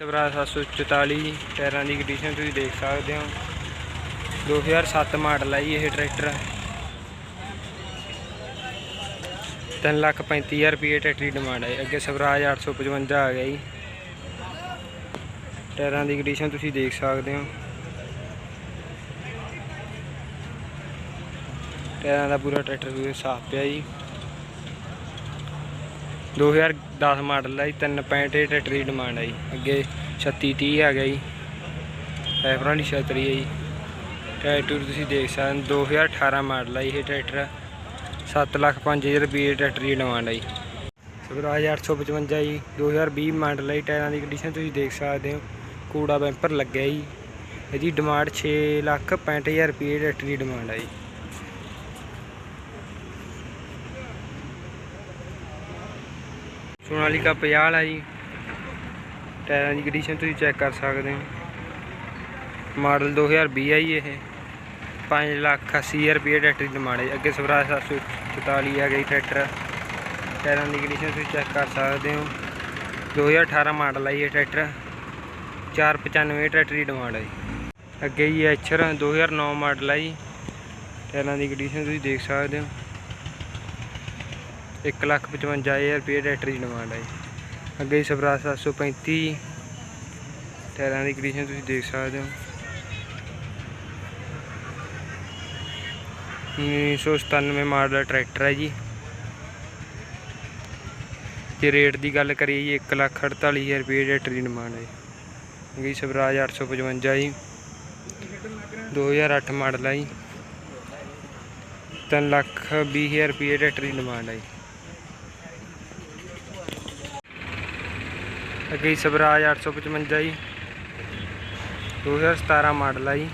ਸਵਰਾ 744 ਟਾਇਰਾਂ ਦੀ ਕੰਡੀਸ਼ਨ ਤੁਸੀਂ ਦੇਖ ਸਕਦੇ ਹੋ 2007 ਮਾਡਲ ਆ ਜੀ ਇਹ ਟਰੈਕਟਰ 3 ਲੱਖ 35000 ਰੁਪਏ ਟਰੈਕਟਰ ਦੀ ਡਿਮਾਂਡ ਹੈ। ਅੱਗੇ ਸਵਰਾਜ 855 ਆ ਗਿਆ ਜੀ। ਟਾਇਰਾਂ ਦੀ ਕੰਡੀਸ਼ਨ ਤੁਸੀਂ ਦੇਖ ਸਕਦੇ ਹੋ। ਟਾਇਰਾਂ ਦਾ ਪੂਰਾ ਟਰੈਕਟਰ ਵੀ ਸਾਫ਼ ਪਿਆ ਜੀ। 2010 ਮਾਡਲ ਹੈ ਜੀ 3.8 ਟਰੈਕਟਰ ਦੀ ਡਿਮਾਂਡ ਹੈ ਜੀ। ਅੱਗੇ 3630 ਆ ਗਿਆ ਜੀ। ਫੈਬਰਾਂ ਦੀ ਛਤਰੀ ਹੈ ਜੀ। ਟਰੈਕਟਰ ਤੁਸੀਂ ਦੇਖ ਸਕਦੇ ਹੋ 2018 ਮਾਡਲ ਹੈ ਇਹ ਟਰੈਕਟਰ। 7 ਲੱਖ 5000 ਰੁਪਏ ਟਰੈਕਟਰ ਦੀ ਡਿਮਾਂਡ ਹੈ ਜੀ। ਸਵਰਾਜ 855 ਜੀ 2020 ਮਾਡਲ ਹੈ ਟਾਇਰਾਂ ਦੀ ਕੰਡੀਸ਼ਨ ਤੁਸੀਂ ਦੇਖ ਸਕਦੇ ਹੋ। ਕੂੜਾ ਬੈਂਪਰ ਲੱਗਿਆ ਜੀ। ਇਹਦੀ ਡਿਮਾਂਡ 6 ਲੱਖ 65000 ਰੁਪਏ ਟਰੈਕਟਰ ਦੀ ਡਿਮਾਂਡ ਹੈ ਜੀ। ਸੋਨਾਲੀਕਾ 50 ਹੈ ਜੀ। ਟਾਇਰਾਂ ਦੀ ਕੰਡੀਸ਼ਨ ਤੁਸੀਂ ਚੈੱਕ ਕਰ ਸਕਦੇ ਹੋ। ਮਾਡਲ 2020 ਆ ਜੀ ਇਹ। 5 ਲੱਖ 80000 ਰੁਪਏ ਟਰੈਕਟਰ ਦੀ ਡਿਮਾਂਡ ਹੈ। ਅੱਗੇ ਸਵਰਾਜ 744 ਆ ਗਈ ਟਰੈਕਟਰ ਟਾਇਰਾਂ ਦੀ ਕੰਡੀਸ਼ਨ ਤੁਸੀਂ ਚੈੱਕ ਕਰ ਸਕਦੇ ਹੋ। 2018 ਮਾਡਲ ਹੈ ਜੀ ਇਹ ਟਰੈਕਟਰ 495 ਟਰੈਕਟਰ ਦੀ ਡਿਮਾਂਡ ਹੈ ਜੀ। ਅੱਗੇ ਜੀ ਐਚਰ 2009 ਮਾਡਲ ਆ ਜੀ। ਟਾਇਰਾਂ ਦੀ ਕੰਡੀਸ਼ਨ ਤੁਸੀਂ ਦੇਖ ਸਕਦੇ ਹੋ। 1 ਲੱਖ 55000 ਰੁਪਏ ਟਰੈਕਟਰ ਦੀ ਡਿਮਾਂਡ ਹੈ ਜੀ। ਅੱਗੇ ਜੀ ਸਵਰਾਜ 735 ਟਾਇਰਾਂ ਦੀ ਕੰਡੀਸ਼ਨ ਤੁਸੀਂ ਦੇਖ ਸਕਦੇ ਹੋ। 1997 ਮਾਡਲ ਟਰੈਕਟਰ ਹੈ ਜੀ। ਜੇ ਰੇਟ ਦੀ ਗੱਲ ਕਰੀਏ ਜੀ 1 ਲੱਖ 48000 ਰੁਪਏ ਟਰੈਕਟਰ ਦੀ ਡਿਮਾਂਡ ਹੈ ਅੱਗੇ ਸਵਰਾਜ 855 ਜੀ। 2008 ਮਾਡਲ ਹੈ ਜੀ। 3 ਲੱਖ 20000 ਰੁਪਏ ਟਰੈਕਟਰ ਦੀ ਡਿਮਾਂਡ ਹੈ ਜੀ। ਅੱਗੇ ਜੀ ਸਵਰਾਜ 855 ਜੀ। 2017 ਮਾਡਲ ਆ ਜੀ।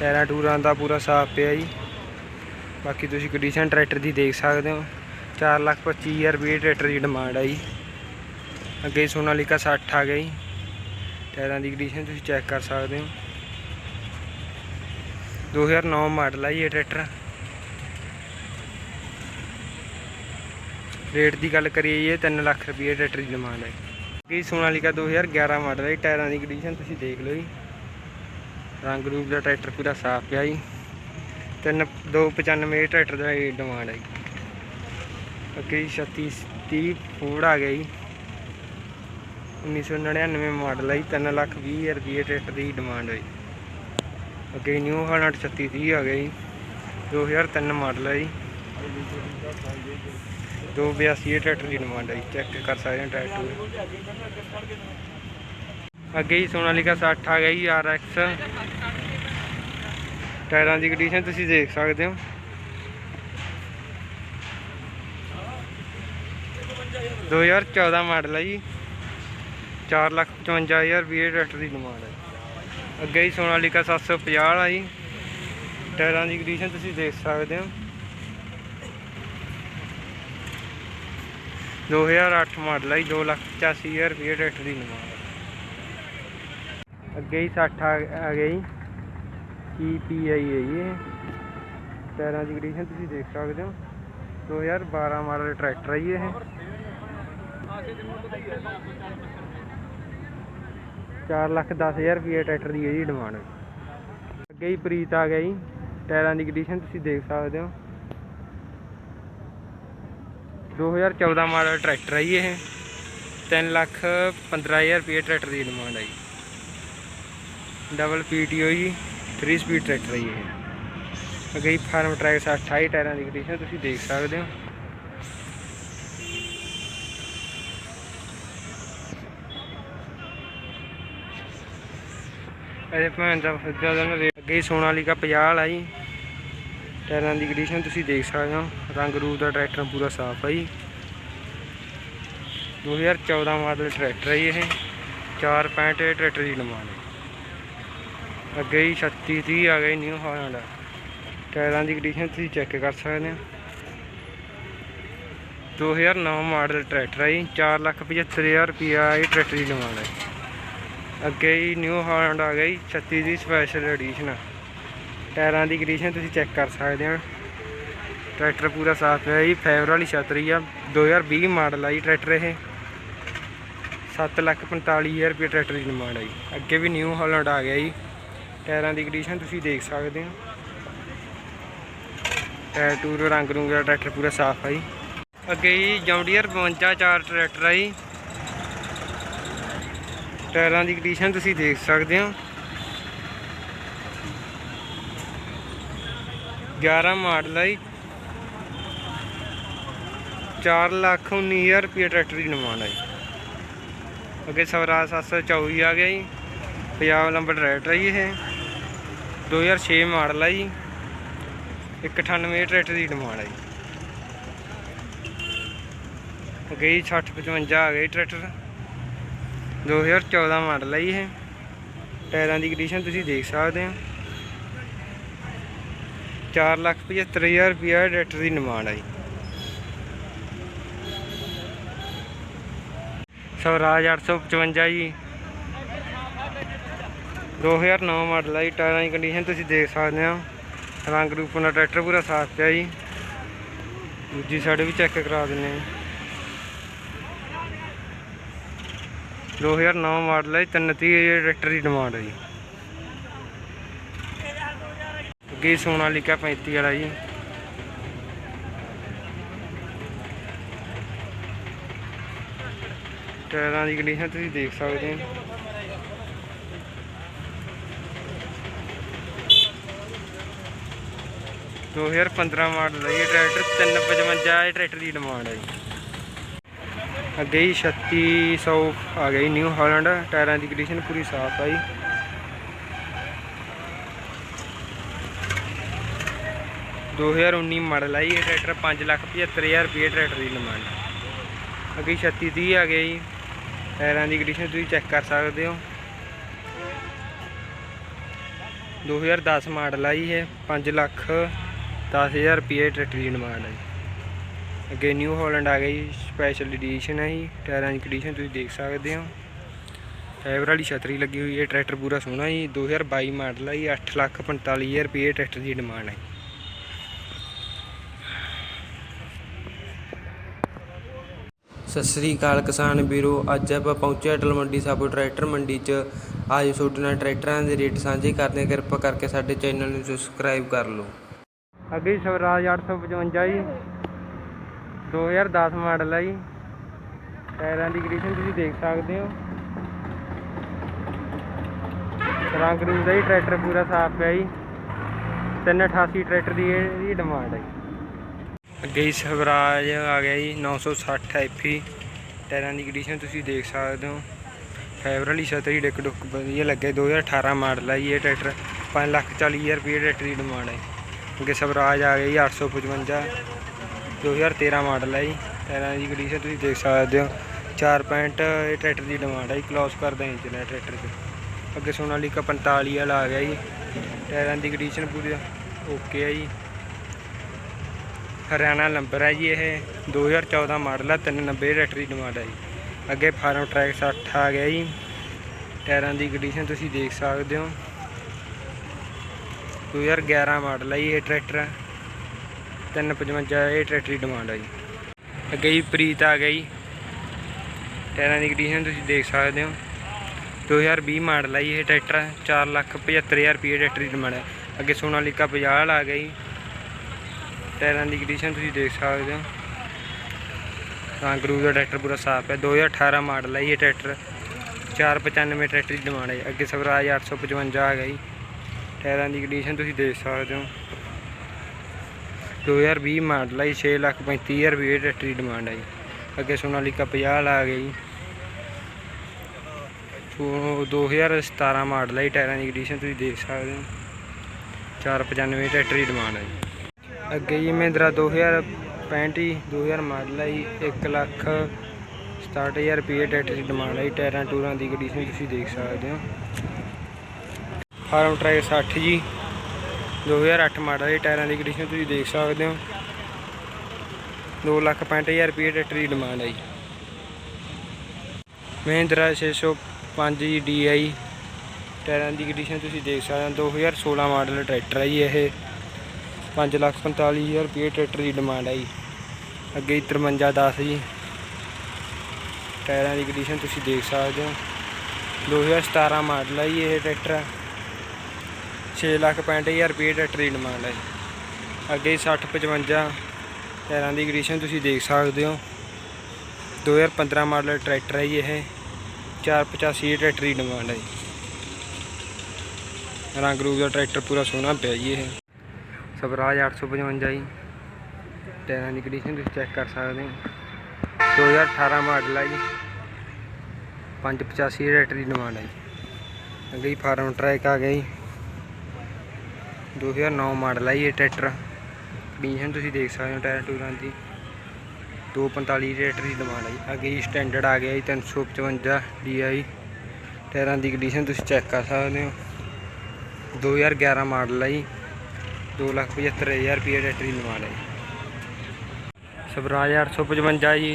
ਟਾਇਰਾਂ ਟੂਰਾਂ ਦਾ ਪੂਰਾ ਸਾਫ਼ ਪਿਆ ਜੀ। ਬਾਕੀ ਤੁਸੀਂ ਕੰਡੀਸ਼ਨ ਟਰੈਕਟਰ ਦੀ ਦੇਖ ਸਕਦੇ ਹੋ। 4 ਲੱਖ 25000 ਰੁਪਏ ਟਰੈਕਟਰ ਦੀ ਡਿਮਾਂਡ ਹੈ ਜੀ। ਅੱਗੇ ਸੋਨਾਲੀਕਾ 60 ਆ ਗਿਆ ਜੀ। ਟਾਇਰਾਂ ਦੀ ਕੰਡੀਸ਼ਨ ਤੁਸੀਂ ਚੈੱਕ ਕਰ ਸਕਦੇ ਹੋ। 2009 ਮਾਡਲ ਆ ਜੀ ਇਹ ਟਰੈਕਟਰ। ਰੇਟ ਦੀ ਗੱਲ ਕਰੀਏ ਜੀ, ਇਹ 3 ਲੱਖ ਰੁਪਏ ਟਰੈਕਟਰ ਦੀ ਡਿਮਾਂਡ ਹੈ ਅੱਗੇ ਸੋਨਾਲੀਕਾ 2011 ਮਾਡਲ ਹੈ ਜੀ, ਟਾਇਰਾਂ ਦੀ ਕੰਡੀਸ਼ਨ ਤੁਸੀਂ ਦੇਖ ਲਓ ਜੀ। ਰੰਗ ਰੂਪ ਦਾ ਟਰੈਕਟਰ ਪੂਰਾ ਸਾਫ਼ ਪਿਆ ਜੀ। ਤਿੰਨ 295 ਟਰੈਕਟਰ ਦਾ ਡਿਮਾਂਡ ਹੈ ਜੀ। ਅੱਗੇ ਜੀ 36 30 ਫੋਰਡ ਆ ਗਿਆ ਜੀ। 1999 ਮਾਡਲ ਹੈ ਜੀ 3 ਲੱਖ 20 ਹਜ਼ਾਰ ਰੁਪਏ ਟਰੈਕਟਰ ਦੀ ਡਿਮਾਂਡ ਹੈ ਅੱਗੇ ਨਿਊ ਹਾਲੈਂਡ 36 30 ਆ ਗਿਆ ਜੀ। 2003 ਮਾਡਲ ਹੈ ਜੀ। 282 ਟਰੈਕਟਰ ਦੀ ਡਿਮਾਂਡ ਹੈ ਜੀ ਚੈੱਕ ਕਰ ਸਕਦੇ ਹੋ ਟਰੈਕਟਰ ਅੱਗੇ ਜੀ ਸੋਨਾਲੀਕਾ 60 ਆ ਗਿਆ ਜੀ RX ਟਾਇਰਾਂ ਦੀ ਕੰਡੀਸ਼ਨ ਤੁਸੀਂ ਦੇਖ ਸਕਦੇ ਹੋ। ਦੋ ਹਜ਼ਾਰ 14 ਮਾਡਲ ਹੈ ਜੀ। 4 ਲੱਖ 55000 ਰੁਪਏ ਟਰੈਕਟਰ ਦੀ ਡਿਮਾਂਡ ਹੈ ਅੱਗੇ ਹੀ ਸੋਨਾਲੀਕਾ 750 ਆ ਜੀ। ਟਾਇਰਾਂ ਦੀ ਕੰਡੀਸ਼ਨ ਤੁਸੀਂ ਦੇਖ ਸਕਦੇ ਹੋ। 2008 ਮਾਡਲ ਹੈ ਜੀ 2 ਲੱਖ 85000 ਰੁਪਏ ਟਰੈਕਟਰ ਦੀ ਡਿਮਾਂਡ ਅੱਗੇ ਹੀ 60 ਆ ਆ ਗਿਆ ਪੀ ਆਈ ਹੈ ਜੀ ਇਹ? ਟਾਇਰਾਂ ਦੀ ਕੰਡੀਸ਼ਨ ਤੁਸੀਂ ਦੇਖ ਸਕਦੇ ਹੋ। 2012 ਮਾਡਲ ਟਰੈਕਟਰ ਹੈ ਜੀ ਇਹ। 4 ਲੱਖ 10000 ਰੁਪਏ ਟਰੈਕਟਰ ਦੀ ਇਹਦੀ ਡਿਮਾਂਡ। ਅੱਗੇ ਹੀ ਪ੍ਰੀਤ ਆ ਗਿਆ ਜੀ। ਟਾਇਰਾਂ ਦੀ ਕੰਡੀਸ਼ਨ ਤੁਸੀਂ ਦੇਖ ਸਕਦੇ ਹੋ। 2014 ਮਾਡਲ ਟਰੈਕਟਰ ਹੈ ਇਹ। 3 ਲੱਖ 15000 ਰੁਪਏ ਟਰੈਕਟਰ ਦੀ ਡਿਮਾਂਡ ਹੈ ਜੀ। ਡਬਲ ਪੀਟੀਓ ਜੀ 3 ਸਪੀਡ ਟਰੈਕਟਰ ਹੈ ਇਹ। ਅੱਗੇ ਫਾਰਮ ਟਰੈਕ 28 ਟਾਇਰਾਂ ਦੀ ਕੰਡੀਸ਼ਨ ਤੁਸੀਂ ਦੇਖ ਸਕਦੇ ਹੋ। ਅਜੇ ਭੈਣ ਦਾ ਫਿਰਦਾ ਦਾ ਰੇਟ ਅੱਗੇ ਹੀ ਸੋਨਾਲੀਕਾ 50 ਵਾਲਾ ਜੀ। ਟਾਇਰਾਂ ਦੀ ਕੰਡੀਸ਼ਨ ਤੁਸੀਂ ਦੇਖ ਸਕਦੇ ਹੋ। ਰੰਗ ਰੂਪ ਦਾ ਟਰੈਕਟਰ ਪੂਰਾ ਸਾਫ਼ ਹੈ ਜੀ। 2014 ਮਾਡਲ ਟਰੈਕਟਰ ਹੈ ਜੀ ਇਹ। 4.8 ਟਰੈਕਟਰ ਦੀ ਡਿਮਾਂਡ ਹੈ ਅੱਗੇ ਹੀ 36 30 ਆ ਗਈ ਨਿਊ ਹਾਲੈਂਡ ਟਾਇਰਾਂ ਦੀ ਕੰਡੀਸ਼ਨ ਤੁਸੀਂ ਚੈੱਕ ਕਰ ਸਕਦੇ ਹੋ। 2009 ਮਾਡਲ ਟਰੈਕਟਰ ਹੈ ਜੀ। 475000 ਰੁਪਿਆ ਇਹ ਟਰੈਕਟਰ ਦੀ ਡਿਮਾਂਡ ਹੈ ਅੱਗੇ ਹੀ ਨਿਊ ਹਾਲੈਂਡ ਆ ਗਈ 36 ਦੀ ਸਪੈਸ਼ਲ ਐਡੀਸ਼ਨ ਟਾਇਰਾਂ ਦੀ ਕੰਡੀਸ਼ਨ ਤੁਸੀਂ ਚੈੱਕ ਕਰ ਸਕਦੇ ਹੋ। ਟਰੈਕਟਰ ਪੂਰਾ ਸਾਫ਼ ਹੈ ਜੀ ਫਾਈਬਰ ਵਾਲੀ ਛਤਰੀ ਆ। 2020 ਮਾਡਲ ਆ ਜੀ ਟਰੈਕਟਰ ਇਹ। 745000 ਰੁਪਏ ਟਰੈਕਟਰ ਦੀ ਡਿਮਾਂਡ ਹੈ ਜੀ। ਅੱਗੇ ਵੀ ਨਿਊ ਹਾਲੈਂਡ ਆ ਗਿਆ ਜੀ। ਟਾਇਰਾਂ ਦੀ ਕੰਡੀਸ਼ਨ ਤੁਸੀਂ ਦੇਖ ਸਕਦੇ ਹੋ। ਟਾਇਰ, ਟੂਰ, ਰੰਗ ਰੂੰਗ ਦਾ ਟਰੈਕਟਰ ਪੂਰਾ ਸਾਫ਼ ਆ ਜੀ। ਅੱਗੇ ਜੀ ਜੌਂਡੀਅਰ 52 ਚਾਰ ਟਰੈਕਟਰ ਆ ਜੀ। ਟਾਇਰਾਂ ਦੀ ਕੰਡੀਸ਼ਨ ਤੁਸੀਂ ਦੇਖ ਸਕਦੇ ਹੋ। 11 ਮਾਡਲ ਹੈ ਜੀ। 4 ਲੱਖ 19000 ਰੁਪਏ ਟਰੈਕਟਰ ਦੀ ਡਿਮਾਂਡ ਹੈ ਜੀ। ਅੱਗੇ ਸਵਰਾਜ 724 ਆ ਗਿਆ ਜੀ। ਪੰਜਾਬ ਨੰਬਰ ਟਰੈਕਟਰ ਹੈ ਜੀ ਇਹ। 2006 ਮਾਡਲ ਹੈ ਜੀ। 198 ਟਰੈਕਟਰ ਦੀ ਡਿਮਾਂਡ ਹੈ ਅੱਗੇ ਜੀ 6055 ਆ ਗਿਆ ਜੀ ਟਰੈਕਟਰ। 2014 ਮਾਡਲ ਹੈ ਇਹ। ਟਾਇਰਾਂ ਦੀ ਕੰਡੀਸ਼ਨ ਤੁਸੀਂ ਦੇਖ ਸਕਦੇ ਹੋ। 4 ਲੱਖ 75000 ਰੁਪਏ ਟਰੈਕਟਰ ਦੀ ਡਿਮਾਂਡ ਹੈ ਜੀ। ਸਵਰਾਜ 855 ਜੀ। 2009 ਮਾਡਲ ਹੈ ਜੀ, ਟਾਇਰਾਂ ਦੀ ਕੰਡੀਸ਼ਨ ਤੁਸੀਂ ਦੇਖ ਸਕਦੇ ਹੋ। ਰੰਗ ਰੂਪ ਨਾਲ ਟਰੈਕਟਰ ਪੂਰਾ ਸਾਫ਼ ਪਿਆ ਜੀ। ਦੂਜੀ ਸਾਈਡ ਵੀ ਚੈੱਕ ਕਰਾ ਦਿੰਨੇ ਆ 2009 ਮਾਡਲ ਹੈ 330 ਟਰੈਕਟਰ ਦੀ ਡਿਮਾਂਡ ਹੈ ਜੀ। ਅੱਗੇ ਸੋਨਾ ਲਿਖਿਆ 35 ਵਾਲਾ ਜੀ। ਟਾਇਰਾਂ ਦੀ ਕੰਡੀਸ਼ਨ ਤੁਸੀਂ ਦੇਖ ਸਕਦੇ ਹੋ। ਦੋ ਹਜ਼ਾਰ 15 ਮਾਡਲ ਹੈ ਟਰੈਕਟਰ 355 ਇਹ ਟਰੈਕਟਰ ਦੀ ਡਿਮਾਂਡ ਹੈ ਜੀ। ਅੱਗੇ ਹੀ 3600 ਆ ਗਈ ਨਿਊ ਹਾਲੈਂਡ ਟਾਇਰਾਂ ਦੀ ਕੰਡੀਸ਼ਨ ਪੂਰੀ ਸਾਫ਼ ਆਈ 2019 ਮਾਡਲ ਆਈ ਇਹ ਟਰੈਕਟਰ 575000 ਰੁਪਏ ਟਰੈਕਟਰ ਦੀ ਡਿਮਾਂਡ ਅੱਗੇ 3630 ਆ ਗਿਆ ਜੀ। ਟਾਇਰਾਂ ਦੀ ਕੰਡੀਸ਼ਨ ਤੁਸੀਂ ਚੈੱਕ ਕਰ ਸਕਦੇ ਹੋ। 2010 ਮਾਡਲ ਆਈ ਹੈ 5 ਲੱਖ 10000 ਰੁਪਏ ਟਰੈਕਟਰ ਦੀ ਡਿਮਾਂਡ ਹੈ ਅੱਗੇ ਨਿਊ ਹੋਲੈਂਡ ਆ ਗਈ ਸਪੈਸ਼ਲ ਐਡੀਸ਼ਨ ਹੈ ਜੀ। ਟਾਇਰਾਂ ਦੀ ਕੰਡੀਸ਼ਨ ਤੁਸੀਂ ਦੇਖ ਸਕਦੇ ਹੋ। ਫਾਈਬਰ ਵਾਲੀ ਛਤਰੀ ਲੱਗੀ ਹੋਈ ਹੈ ਟਰੈਕਟਰ ਪੂਰਾ ਸੋਹਣਾ ਜੀ। 2022 ਮਾਡਲ ਆਈ ਜੀ 8 ਲੱਖ ਹਜ਼ਾਰ ਰੁਪਏ ਟਰੈਕਟਰ ਦੀ ਡਿਮਾਂਡ ਹੈ ਸਤਿ ਸ੍ਰੀ ਅਕਾਲ ਕਿਸਾਨ ਵੀਰੋ, ਅੱਜ ਆਪਾਂ ਪਹੁੰਚੇ ਅਟਲ ਮੰਡੀ ਸਾਬੋ ਟਰੈਕਟਰ ਮੰਡੀ 'ਚ। ਆਜੋ ਤੁਹਾਡੇ ਨਾਲ ਟਰੈਕਟਰਾਂ ਦੇ ਰੇਟ ਸਾਂਝੇ ਕਰਦੇ ਹਾਂ। ਕਿਰਪਾ ਕਰਕੇ ਸਾਡੇ ਚੈਨਲ ਨੂੰ ਸਬਸਕ੍ਰਾਈਬ ਕਰ ਲਓ। ਅੱਗੇ ਸਵਰਾਜ 855 ਜੀ 2010 ਮਾਡਲ ਹੈ ਜੀ। ਟਾਇਰਾਂ ਦੀ ਕੰਡੀਸ਼ਨ ਤੁਸੀਂ ਦੇਖ ਸਕਦੇ ਹੋ। ਰੰਗ ਰੂਪ ਦਾ ਹੀ ਟਰੈਕਟਰ ਪੂਰਾ ਸਾਫ਼ ਪਿਆ ਜੀ। 388 ਟਰੈਕਟਰ ਦੀ ਇਹਦੀ ਡਿਮਾਂਡ ਹੈ ਜੀ। ਅੱਗੇ ਹੀ ਸਵਰਾਜ ਆ ਗਿਆ ਜੀ 960 ਐਫੀ ਟਾਇਰਾਂ ਦੀ ਕੰਡੀਸ਼ਨ ਤੁਸੀਂ ਦੇਖ ਸਕਦੇ ਹੋ। ਫਾਈਬਰ ਵਾਲੀ ਛਤਰੀ ਡਿੱਕ ਡੁੱਕ ਵਧੀਆ ਲੱਗੇ। 2018 ਮਾਡਲ ਹੈ ਜੀ ਇਹ ਟਰੈਕਟਰ। 5 ਲੱਖ 40 ਹਜ਼ਾਰ ਰੁਪਏ ਟਰੈਕਟਰ ਦੀ ਡਿਮਾਂਡ ਹੈ ਅੱਗੇ ਸਵਰਾਜ ਆ ਗਿਆ ਜੀ 855 2013 ਮਾਡਲ ਹੈ ਜੀ। ਟਾਇਰਾਂ ਦੀ ਕੰਡੀਸ਼ਨ ਤੁਸੀਂ ਦੇਖ ਸਕਦੇ ਹੋ। 4 ਪੁਆਇੰਟ ਇਹ ਟਰੈਕਟਰ ਦੀ ਡਿਮਾਂਡ ਹੈ ਜੀ। ਕਲੋਸ ਕਰਦਾ ਇੰਚ ਨੇ ਟਰੈਕਟਰ 'ਚ ਅੱਗੇ ਸੋਨਾਲੀਕਾ 45 ਵਾਲਾ ਆ ਗਿਆ ਜੀ। ਟਾਇਰਾਂ ਦੀ ਕੰਡੀਸ਼ਨ ਪੂਰੀ ਓਕੇ ਹੈ ਜੀ। ਹਰਿਆਣਾ ਨੰਬਰ ਹੈ ਜੀ ਇਹ। 2014 ਮਾਡਲ ਹੈ 390 ਟਰੈਕਟਰ ਦੀ ਡਿਮਾਂਡ ਹੈ ਜੀ। ਅੱਗੇ ਫਾਰਮ ਟਰੈਕ 60 ਆ ਗਿਆ ਜੀ। ਟਾਇਰਾਂ ਦੀ ਕੰਡੀਸ਼ਨ ਤੁਸੀਂ ਦੇਖ ਸਕਦੇ ਹੋ। 2011 ਮਾਡਲ ਹੈ ਜੀ ਇਹ ਟਰੈਕਟਰ 355 ਇਹ ਟਰੈਕਟਰ ਦੀ ਡਿਮਾਂਡ ਹੈ ਜੀ। ਅੱਗੇ ਜੀ ਪ੍ਰੀਤ ਆ ਗਿਆ ਜੀ। ਟਾਇਰਾਂ ਦੀ ਕੰਡੀਸ਼ਨ ਤੁਸੀਂ ਦੇਖ ਸਕਦੇ ਹੋ। 2020 ਮਾਡਲ ਹੈ ਇਹ ਟਰੈਕਟਰ 4 ਲੱਖ 75000 ਰੁਪਏ ਟਰੈਕਟਰ ਦੀ ਡਿਮਾਂਡ ਹੈ ਅੱਗੇ ਸੋਨਾਲੀਕਾ 50 ਵਾਲਾ ਆ ਗਈ ਟਾਇਰਾਂ ਦੀ ਕੰਡੀਸ਼ਨ ਤੁਸੀਂ ਦੇਖ ਸਕਦੇ ਹੋ। ਰੰਗ ਰੂਪ ਦਾ ਟਰੈਕਟਰ ਪੂਰਾ ਸਾਫ਼ ਹੈ। 2018 ਮਾਡਲ ਹੈ ਜੀ ਇਹ ਟਰੈਕਟਰ 495 ਟਰੈਕਟਰ ਦੀ ਡਿਮਾਂਡ ਹੈ। ਅੱਗੇ ਸਵਰਾਜ 855 ਆ ਗਿਆ ਜੀ। ਟਾਇਰਾਂ ਦੀ ਕੰਡੀਸ਼ਨ ਤੁਸੀਂ ਦੇਖ ਸਕਦੇ ਹੋ। 2020 ਮਾਡਲ ਹੈ 6 ਲੱਖ 35000 ਰੁਪਏ ਟਰੈਕਟਰ ਦੀ ਡਿਮਾਂਡ ਹੈ ਜੀ। ਅੱਗੇ ਸੋਨਾਲੀਕਾ 50 ਵਾਲਾ ਆ ਗਿਆ ਜੀ। ਸੋ 2017 ਮਾਡਲ ਹੈ ਟਾਇਰਾਂ ਦੀ ਕੰਡੀਸ਼ਨ ਤੁਸੀਂ ਦੇਖ ਸਕਦੇ ਹੋ। 495 ਟਰੈਕਟਰ ਦੀ ਡਿਮਾਂਡ ਹੈ ਅੱਗੇ ਜੀ ਮਹਿੰਦਰਾ 2065 ਜੀ 2000 ਮਾਡਲ ਹੈ ਜੀ 1 ਲੱਖ 67000 ਰੁਪਏ ਟਰੈਕਟਰ ਦੀ ਡਿਮਾਂਡ ਹੈ ਟਾਇਰਾਂ ਟੂਰਾਂ ਦੀ ਕੰਡੀਸ਼ਨ ਤੁਸੀਂ ਦੇਖ ਸਕਦੇ ਹੋ। ਫਾਰਮ ਟਰੈਕ 60 ਜੀ 2008 ਮਾਡਲ ਹੈ ਟਾਇਰਾਂ ਦੀ ਕੰਡੀਸ਼ਨ ਤੁਸੀਂ ਦੇਖ ਸਕਦੇ ਹੋ। 2 ਲੱਖ 65000 ਰੁਪਏ ਟਰੈਕਟਰ ਦੀ ਡਿਮਾਂਡ ਹੈ ਜੀ। ਮਹਿੰਦਰਾ 605 ਜੀ DI ਟਾਇਰਾਂ ਦੀ ਕੰਡੀਸ਼ਨ ਤੁਸੀਂ ਦੇਖ ਸਕਦੇ ਹੋ 2016 ਮਾਡਲ ਟਰੈਕਟਰ ਹੈ ਜੀ ਇਹ। 5 ਲੱਖ 45000 ਰੁਪਏ ਟਰੈਕਟਰ ਦੀ ਡਿਮਾਂਡ ਹੈ ਜੀ। ਅੱਗੇ 5310 ਜੀ। ਟਾਇਰਾਂ ਦੀ ਕੰਡੀਸ਼ਨ ਤੁਸੀਂ ਦੇਖ ਸਕਦੇ ਹੋ। 2017 ਮਾਡਲ ਹੈ ਜੀ ਇਹ ਟਰੈਕਟਰ। 6 ਲੱਖ 65000 ਰੁਪਏ ਟਰੈਕਟਰ ਦੀ ਡਿਮਾਂਡ ਹੈ ਜੀ। ਅੱਗੇ 60 55 ਟਾਇਰਾਂ ਦੀ ਕੰਡੀਸ਼ਨ ਤੁਸੀਂ ਦੇਖ ਸਕਦੇ ਹੋ। 2015 ਮਾਡਲ ਟਰੈਕਟਰ ਹੈ ਜੀ ਇਹ। 485 ਟਰੈਕਟਰ ਦੀ ਡਿਮਾਂਡ ਹੈ ਜੀ। ਰੰਗ ਰੂਪ ਦਾ ਟਰੈਕਟਰ ਪੂਰਾ ਸੋਹਣਾ ਪਿਆ ਜੀ ਇਹ। ਸਵਰਾਜ 855 ਜੀ। ਟਾਇਰਾਂ ਦੀ ਕੰਡੀਸ਼ਨ ਤੁਸੀਂ ਚੈੱਕ ਕਰ ਸਕਦੇ ਹੋ। 2018 ਮਾਡਲ ਹੈ ਜੀ। 585 ਟਰੈਕਟਰ ਦੀ ਡਿਮਾਂਡ ਹੈ ਜੀ। ਅੱਗੇ ਫਾਰਮ ਟਰੈਕ ਆ ਗਿਆ ਜੀ। 2009 ਮਾਡਲ ਹੈ ਇਹ ਟਰੈਕਟਰ ਕੰਡੀਸ਼ਨ ਤੁਸੀਂ ਦੇਖ ਸਕਦੇ ਹੋ ਟਾਇਰ ਟੂਰਾਂ ਦੀ। 245 ਟਰੈਕਟਰ ਦੀ ਡਿਮਾਂਡ ਹੈ ਜੀ। ਅੱਗੇ ਜੀ ਸਟੈਂਡਰਡ ਆ ਗਿਆ ਜੀ 355 DI ਟਾਇਰਾਂ ਦੀ ਕੰਡੀਸ਼ਨ ਤੁਸੀਂ ਚੈੱਕ ਕਰ ਸਕਦੇ ਹੋ। 2011 ਮਾਡਲ ਹੈ ਜੀ। 275000 ਰੁਪਏ ਟਰੈਕਟਰ ਦੀ ਡਿਮਾਂਡ ਹੈ ਜੀ। ਸਵਰਾਜ 855 ਜੀ।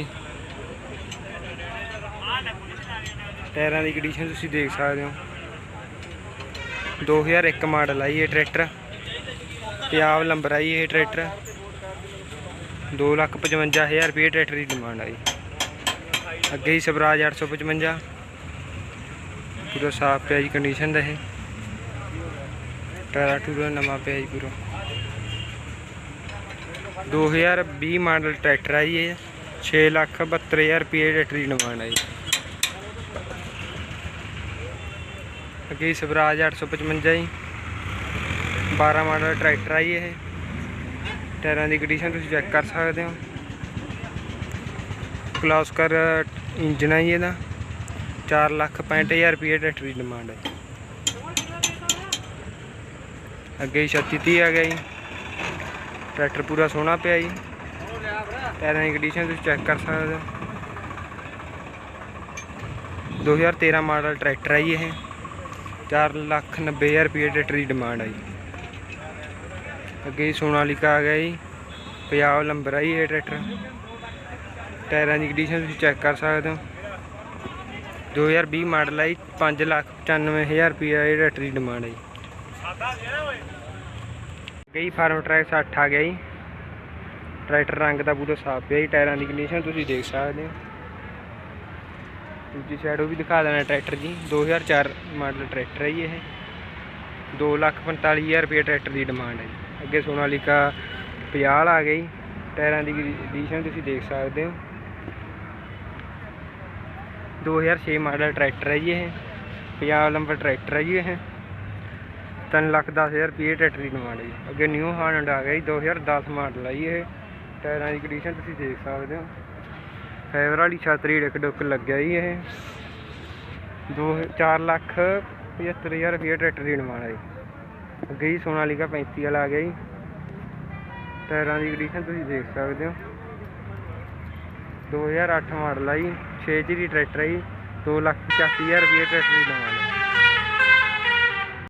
ਟਾਇਰਾਂ ਦੀ ਕੰਡੀਸ਼ਨ ਤੁਸੀਂ ਦੇਖ ਸਕਦੇ ਹੋ। 2001 ਮਾਡਲ ਹੈ ਇਹ ਟਰੈਕਟਰ ਪੰਜਾਬ ਨੰਬਰ ਹੈ ਇਹ ਟਰੈਕਟਰ 255000 ਰੁਪਏ ਟਰੈਕਟਰ ਦੀ ਡਿਮਾਂਡ ਹੈ ਜੀ। ਅੱਗੇ ਹੀ ਸਵਰਾਜ 855 ਪੂਰਾ ਸਾਫ਼ ਪਿਆ ਜੀ ਕੰਡੀਸ਼ਨ ਦਾ ਇਹ। ਟਾਇਰ ਟੂਰਾ ਨਵਾਂ ਪਿਆ ਜੀ ਪੂਰਾ। 2020 ਮਾਡਲ ਟਰੈਕਟਰ ਹੈ ਜੀ ਇਹ। 6 ਲੱਖ 72000 ਰੁਪਏ ਟਰੈਕਟਰ ਦੀ ਡਿਮਾਂਡ ਆ ਜੀ। ਅੱਗੇ ਸਵਰਾਜ 855 ਜੀ। 12 ਮਾਡਲ ਟਰੈਕਟਰ ਹੈ ਜੀ ਇਹ। ਟਾਇਰਾਂ ਦੀ ਕੰਡੀਸ਼ਨ ਤੁਸੀਂ ਚੈੱਕ ਕਰ ਸਕਦੇ ਹੋ। ਕਲਾਸਕਰ ਇੰਜਨ ਆ ਜੀ ਇਹਦਾ। 4 ਲੱਖ 65000 ਰੁਪਏ ਟਰੈਕਟਰ ਦੀ ਡਿਮਾਂਡ ਹੈ ਅੱਗੇ 3630 ਆ ਗਿਆ ਜੀ। ਟਰੈਕਟਰ ਪੂਰਾ ਸੋਹਣਾ ਪਿਆ ਜੀ। ਟਾਇਰਾਂ ਦੀ ਕੰਡੀਸ਼ਨ ਤੁਸੀਂ ਚੈੱਕ ਕਰ ਸਕਦੇ ਹੋ। 2013 ਮਾਡਲ ਟਰੈਕਟਰ ਹੈ ਜੀ ਇਹ। 4 ਲੱਖ 90000 ਰੁਪਏ ਟਰੈਕਟਰ ਦੀ ਡਿਮਾਂਡ ਹੈ ਜੀ। ਅੱਗੇ ਜੀ ਸੋਨਾਲੀਕਾ ਆ ਗਿਆ ਜੀ। ਪੰਜਾਬ ਨੰਬਰ ਹੈ ਜੀ ਇਹ ਟਰੈਕਟਰ। ਟਾਇਰਾਂ ਦੀ ਕੰਡੀਸ਼ਨ ਤੁਸੀਂ ਚੈੱਕ ਕਰ ਸਕਦੇ ਹੋ। 2020 ਮਾਡਲ ਹੈ ਜੀ। 5 ਲੱਖ 95000 ਰੁਪਏ ਇਹ ਟਰੈਕਟਰ ਦੀ ਡਿਮਾਂਡ ਹੈ ਜੀ। ਗਈ, ਫਾਰਮ ਟਰੈਕ 60 ਆ ਗਿਆ ਜੀ। ਟਰੈਕਟਰ ਰੰਗ ਦਾ ਪੂਰਾ ਸਾਫ਼ ਪਿਆ ਜੀ, ਟਾਇਰਾਂ ਦੀ ਕੰਡੀਸ਼ਨ ਤੁਸੀਂ ਦੇਖ ਸਕਦੇ ਹੋ। ਦੂਜੀ ਸਾਈਡ ਉਹ ਵੀ ਦਿਖਾ ਦੇਣਾ ਟਰੈਕਟਰ ਜੀ 2004 ਮਾਡਲ ਟਰੈਕਟਰ ਹੈ ਜੀ ਇਹ। 245000 ਰੁਪਏ ਟਰੈਕਟਰ ਦੀ ਡਿਮਾਂਡ ਹੈ ਜੀ। ਅੱਗੇ ਸੋਨਾਲੀਕਾ 50 ਆ ਗਈ ਟਾਇਰਾਂ ਦੀ ਕੰਡੀਸ਼ਨ ਤੁਸੀਂ ਦੇਖ ਸਕਦੇ ਹੋ। 2006 ਮਾਡਲ ਟਰੈਕਟਰ ਹੈ ਜੀ ਇਹ ਪੰਜਾਬ ਨੰਬਰ ਟਰੈਕਟਰ ਹੈ ਜੀ ਇਹ। 3 ਲੱਖ 10000 ਰੁਪਏ ਟਰੈਕਟਰ ਦੀ ਡਿਮਾਂਡ ਹੈ ਜੀ ਅੱਗੇ ਨਿਊ ਹਾਲੈਂਡ ਆ ਗਿਆ ਜੀ 2010 ਮਾਡਲ ਹੈ ਜੀ ਇਹ। ਟਾਇਰਾਂ ਦੀ ਕੰਡੀਸ਼ਨ ਤੁਸੀਂ ਦੇਖ ਸਕਦੇ ਹੋ। ਫਾਈਬਰ ਵਾਲੀ ਛਤਰੀ ਡਿੱਕ ਡੁੱਕ ਲੱਗਿਆ ਜੀ ਇਹ। 2 4 ਲੱਖ 75000 ਰੁਪਏ ਟਰੈਕਟਰ ਦੀ ਡਿਮਾਂਡ ਹੈ ਜੀ। ਅੱਗੇ ਜੀ ਸੋਨਾਲੀਕਾ 35 ਵਾਲਾ ਆ ਗਿਆ ਜੀ। ਟਾਇਰਾਂ ਦੀ ਕੰਡੀਸ਼ਨ ਤੁਸੀਂ ਦੇਖ ਸਕਦੇ ਹੋ। 2008 ਮਾਡਲ ਹੈ ਜੀ 6 ਜੀ ਦੀ ਟਰੈਕਟਰ ਹੈ ਜੀ 2 ਲੱਖ 85000 ਰੁਪਏ ਟਰੈਕਟਰ ਦੀ ਡਿਮਾਂਡ ਹੈ